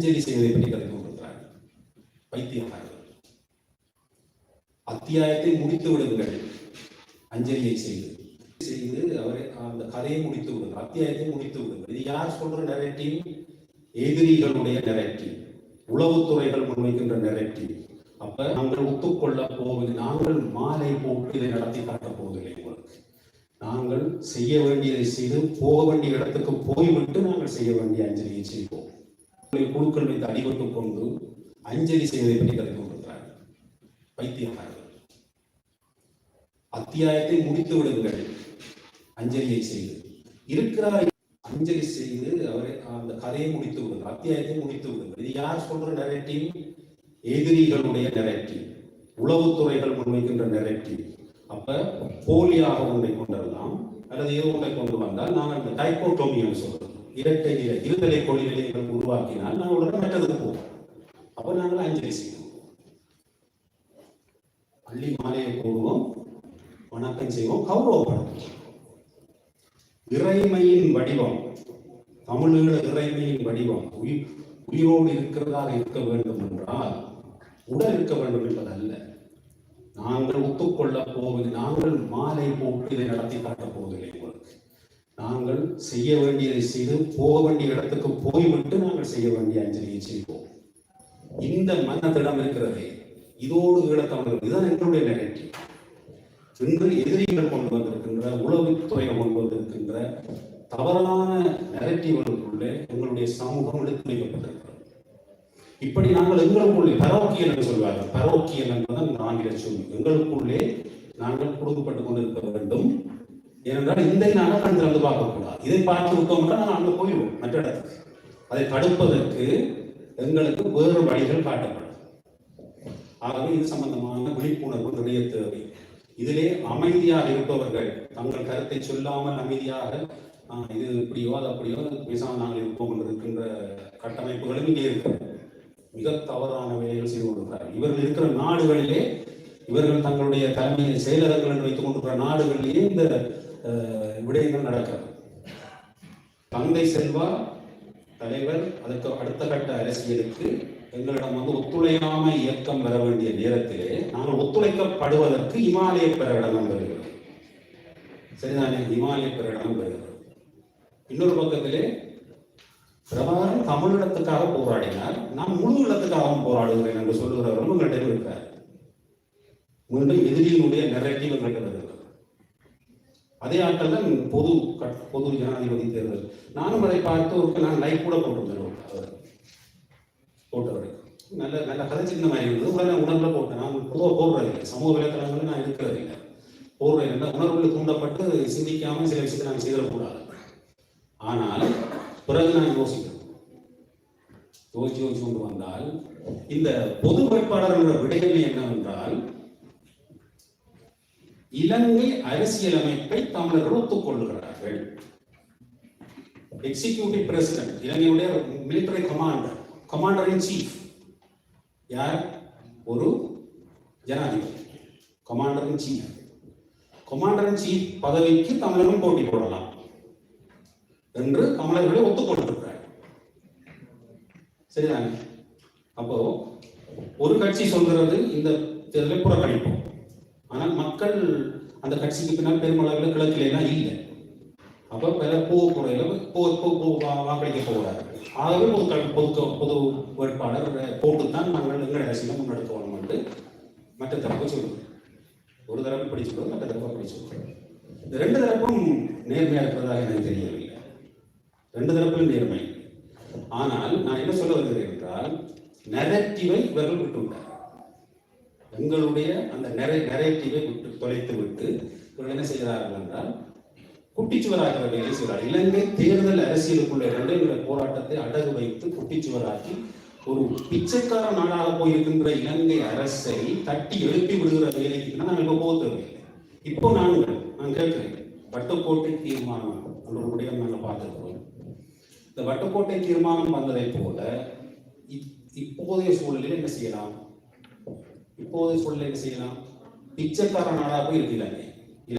அஞ்சலி செய்வதை பற்றி கருத்து கொண்டிருக்கிறார்கள். பைத்தியக்காரர்கள். அத்தியாயத்தை முடித்து விடுங்கள். அஞ்சலியை செய்து. செய்து அவரை அந்த கதையை முடித்து விடுங்கள். அத்தியாயத்தை முடித்து விடுங்கள். இது யார் சொல்ற நெரட்டிவ் எதிரிகளுடைய நெரட்டிவ் உளவுத்துறைகள் முன்வைக்கின்ற நெரட்டிவ் அப்ப நாங்கள் ஒத்துக்கொள்ள போவது நாங்கள் மாலை போட்டு இதை நடத்தி காட்டப் போவதில்லை உங்களுக்கு. நாங்கள் செய்ய வேண்டியதை செய்து போக வேண்டிய இடத்துக்கு போய்விட்டு நாங்கள் செய்ய வேண்டிய அஞ்சலியை செய்வோம். குழுக்கள் வைத்து அடிபட்டுக் கொண்டு அஞ்சலி செய்வதை பற்றி கருத்து கொண்டிருக்கிறார்கள் பைத்தியக்காரர்கள். அத்தியாயத்தை முடித்து விடுங்கள். அஞ்சலியை செய்து. இருக்கிறார் அஞ்சலி செய்து அவரை அந்த கதையை முடித்து விடுங்கள். அத்தியாயத்தை முடித்து விடுங்கள். இது யார் சொல்ற நெரட்டிவ் எதிரிகளுடைய நெரட்டிவ் உளவுத்துறைகள் முன்வைக்கின்ற நெரட்டிவ் அப்ப போலியாக ஒன்றை கொண்டிருந்தோம் அல்லது ஏதோ ஒன்றை கொண்டு வந்தால் நான் அந்த டைகோட்டோமியம் சொல்றேன். இரட்டை நிலை இருதலை கொள்கைகளை எங்களுக்கு உருவாக்கினால் நாங்கள் உடனே மற்றதுக்கு போவோம் அப்போ நாங்கள் அஞ்சலி செய்வோம். பள்ளி மாலையை போடுவோம் வணக்கம் செய்வோம் கௌரவப்படுத்துவோம் இறைமையின் வடிவம் தமிழீழ இறைமையின் வடிவம் உயிர் உயிரோடு இருக்கிறதாக இருக்க வேண்டும் என்றால் உடல் இருக்க வேண்டும் என்பதல்ல. நாங்கள் ஒத்துக்கொள்ள போவது நாங்கள் மாலை போட்டு இதை நடத்தி காட்டப் போவதில்லை. நாங்கள் செய்ய வேண்டியதை செய்து போக வேண்டிய இடத்துக்கு போய்விட்டு நாங்கள் செய்ய வேண்டிய அஞ்சலியை செய்வோம். இந்த மன்னத்திடம் இருக்கிறதே இதோடு ஈழத்தமிழர்கள் இதுதான் எங்களுடைய நெகட்டிவ் இன்று எதிரிகள் கொண்டு வந்திருக்கின்ற உளவுத்துறை கொண்டு வந்திருக்கின்ற தவறான நெரட்டிவ்களுக்குள்ளே எங்களுடைய சமூகம் எடுத்து வைக்கப்பட்டிருக்கிறது இப்படி நாங்கள் எங்களுக்குள்ளே பரோக்கியல் என்று சொல்வார்கள். பரோக்கியல் என்பதன் ஆங்கில சொல். எங்களுக்குள்ளே நாங்கள் கொடுக்கப்பட்டுக் கொண்டிருக்க வேண்டும். ஏனென்றால் இந்த நாங்கள் கண் திறந்து பார்க்கக்கூடாது. இதை பார்த்து விட்டோம்னா நாங்கள் அங்கே போயிடுவோம் மற்ற இடத்துக்கு. அதை தடுப்பதற்கு எங்களுக்கு வேறு வழிகள் காட்டப்படும். ஆகவே இது சம்பந்தமான விழிப்புணர்வு நிறைய தேவை. இதிலே அமைதியாக இருப்பவர்கள் தங்கள் கருத்தை சொல்லாமல் அமைதியாக இது இப்படியோ அது அப்படியோ பேசாமல் நாங்கள் இருப்போம் என்று இருக்கின்ற கட்டமைப்புகளும் இங்கே இருக்கிறது மிக தவறான வேலைகள் செய்து கொண்டிருக்கிறார்கள். இவர்கள் இருக்கிற நாடுகளிலே இவர்கள் தங்களுடைய தலைமையை செயலகங்கள் என்று வைத்துக் கொண்டிருக்கிற நாடுகளிலேயே இந்த விடயங்கள் நடக்கிறது. தந்தை செல்வா தலைவர் அதற்கு அடுத்த கட்ட அரசியலுக்கு எங்களிடம் வந்து ஒத்துழையாமை இயக்கம் வர வேண்டிய நேரத்திலே நாங்கள் ஒத்துழைக்கப்படுவதற்கு இமாலய பிரகடனம் வருகிறது. சரிதானே? இமாலய பிரகடனம் வருகிறது. இன்னொரு பக்கத்திலே பிரபாகரன் தமிழிடத்துக்காக போராடினார். நான் முழு இடத்துக்காகவும் போராடுகிறேன் என்று சொல்லுகிறவரும் உங்கள்கிட்ட இருக்கார் மீண்டும் எதிரியினுடைய நெரட்டிவ் எங்கள்கிட்ட வருகிறது அதே ஆட்கள் தான் பொது பொது ஜனாதிபதி தேர்தல். நானும் அதை பார்த்து ஒரு நான் லைக் கூட போட்டிருந்தேன் போட்டவரை. நல்ல நல்ல நல்ல சின்ன மாதிரி இருந்தது. உடனே உணர்வில் போட்டேன். நான் பொதுவாக போடுறது இல்லை. சமூக வலைத்தளங்களில் நான் இருக்கிறது இல்லை. போடுறேன் இல்லை. உணர்வுகள் தூண்டப்பட்டு சிந்திக்காமல் சில விஷயத்தை நான் செய்திடக்கூடாது. ஆனால் பிறகு நான் யோசிக்கிறேன் யோசிச்சு யோசிச்சு கொண்டு வந்தால் இந்த பொது வேட்பாளர்களோட விடயமே என்னவென்றால் இலங்கை அரசியலமைப்பை தமிழர்கள் ஒத்துக்கொள்ளுகிறார்கள் executive president இலங்கையுடைய military commander commander in chief யார்? ஒரு ஜனாதிபதி. Commander in chief commander in chief பதவிக்கு தமிழரும் போட்டி போடலாம் என்று தமிழர்களை ஒத்துக்கொண்டிருக்கிறார் சரிதானே? அப்போ ஒரு கட்சி சொல்கிறது இந்த தேர்தலை புறக்கணிப்போம். ஆனால் மக்கள் அந்த கட்சிக்கு பின்னால் பெருமளவில் கிழக்கில எல்லாம் இல்லை. அப்போ பல பூ குறையில பூ பூ பூ வா- வாக்களிக்க போகிறார்கள். ஆகவே ஒரு க- பொது பொது வேட்பாளர் போட்டு தான் நாங்கள் எங்கள் அரசியலை முன்னெடுக்கணும் என்று மற்ற தரப்பு சொல்லுவோம் ஒரு தரப்பு இப்படி சொல்றது மற்ற தரப்பு அப்படி இந்த ரெண்டு தரப்பும் நேர்மையாக இருப்பதாக எனக்கு தெரியவில்லை. ரெண்டு தரப்பிலும் நேர்மை. ஆனால் நான் என்ன சொல்ல வருகிறேன் என்றால் நெரட்டிவை இவர்கள் விட்டுவிட்டார் உங்களுடைய அந்த நிறை நெரேட்டிவை விட்டு தொலைத்து விட்டு இவர்கள் என்ன செய்கிறார்கள் என்றால் குட்டிச்சுவராக வேலை செய்கிறார்? இலங்கை தேர்தல் அரசியலுக்குள்ள இருந்து போராட்டத்தை அடகு வைத்து குட்டிச்சுவராக்கி ஒரு பிச்சைக்கார நாடாக போயிருக்கின்ற இலங்கை அரசை தட்டி எழுப்பி விடுகிற வேலைக்கு தான் நாங்கள் இப்போ போக தேவையில்லை. இப்போ நாங்கள் நான் கேட்கிறேன். வட்டக்கோட்டை தீர்மானம் அந்த ஒரு விடயம் நாங்கள் பார்த்துருக்கிறோம். இந்த வட்டக்கோட்டை தீர்மானம் வந்ததை போல இப்- இப்போதைய சூழலில் என்ன செய்யலாம்? இப்போது சொல்ல என்ன செய்யலாம். பிச்சைக்கார நாடாக போய் இருக்கிறாங்க.